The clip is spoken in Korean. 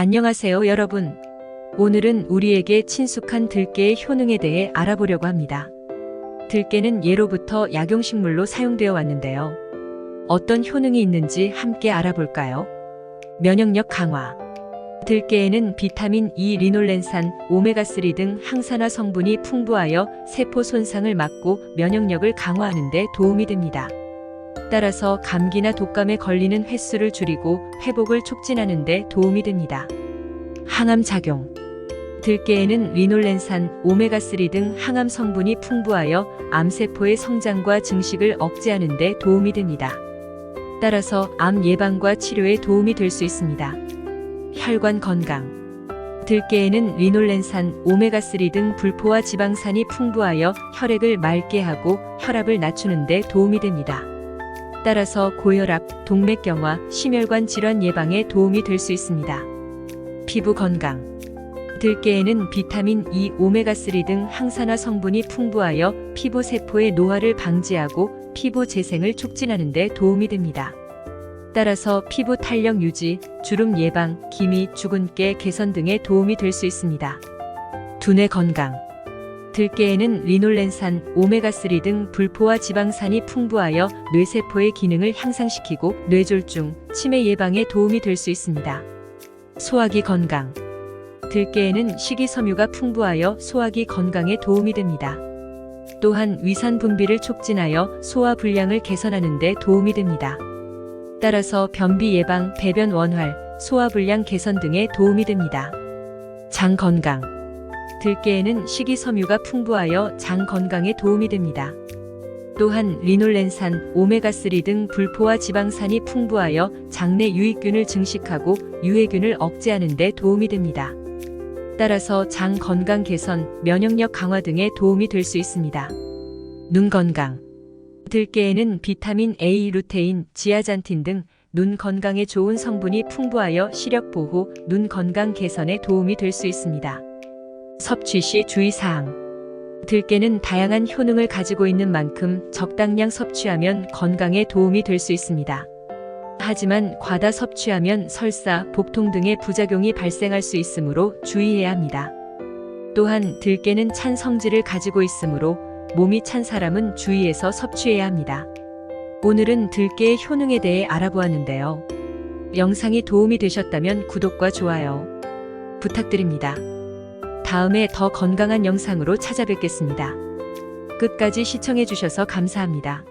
안녕하세요, 여러분. 오늘은 우리에게 친숙한 들깨의 효능에 대해 알아보려고 합니다. 들깨는 예로부터 약용식물로 사용되어 왔는데요. 어떤 효능이 있는지 함께 알아볼까요? 면역력 강화. 들깨에는 비타민 E, 리놀렌산, 오메가3 등 항산화 성분이 풍부하여 세포 손상을 막고 면역력을 강화하는 데 도움이 됩니다. 따라서 감기나 독감에 걸리는 횟수를 줄이고 회복을 촉진하는 데 도움이 됩니다. 항암 작용. 들깨에는 리놀렌산, 오메가3 등 항암 성분이 풍부하여 암세포의 성장과 증식을 억제하는 데 도움이 됩니다. 따라서 암 예방과 치료에 도움이 될 수 있습니다. 혈관 건강. 들깨에는 리놀렌산, 오메가3 등 불포화 지방산이 풍부하여 혈액을 맑게 하고 혈압을 낮추는 데 도움이 됩니다. 따라서 고혈압, 동맥경화, 심혈관 질환 예방에 도움이 될 수 있습니다. 피부 건강. 들깨에는 비타민 E, 오메가3 등 항산화 성분이 풍부하여 피부 세포의 노화를 방지하고 피부 재생을 촉진하는 데 도움이 됩니다. 따라서 피부 탄력 유지, 주름 예방, 기미, 주근깨 개선 등에 도움이 될 수 있습니다. 두뇌 건강. 들깨에는 리놀렌산, 오메가3 등 불포화 지방산이 풍부하여 뇌세포의 기능을 향상시키고 뇌졸중, 치매 예방에 도움이 될 수 있습니다. 소화기 건강. 들깨에는 식이섬유가 풍부하여 소화기 건강에 도움이 됩니다. 또한 위산 분비를 촉진하여 소화 불량을 개선하는 데 도움이 됩니다. 따라서 변비 예방, 배변 원활, 소화 불량 개선 등에 도움이 됩니다. 장 건강. 들깨에는 식이섬유가 풍부하여 장 건강에 도움이 됩니다. 또한 리놀렌산, 오메가3 등 불포화 지방산이 풍부하여 장내 유익균을 증식하고 유해균을 억제하는 데 도움이 됩니다. 따라서 장 건강 개선, 면역력 강화 등에 도움이 될 수 있습니다. 눈 건강. 들깨에는 비타민 A, 루테인, 지아잔틴 등 눈 건강에 좋은 성분이 풍부하여 시력 보호, 눈 건강 개선에 도움이 될 수 있습니다. 섭취 시 주의사항. 들깨는 다양한 효능을 가지고 있는 만큼 적당량 섭취하면 건강에 도움이 될 수 있습니다. 하지만 과다 섭취하면 설사, 복통 등의 부작용이 발생할 수 있으므로 주의해야 합니다. 또한 들깨는 찬 성질을 가지고 있으므로 몸이 찬 사람은 주의해서 섭취해야 합니다. 오늘은 들깨의 효능에 대해 알아보았는데요. 영상이 도움이 되셨다면 구독과 좋아요 부탁드립니다. 다음에 더 건강한 영상으로 찾아뵙겠습니다. 끝까지 시청해주셔서 감사합니다.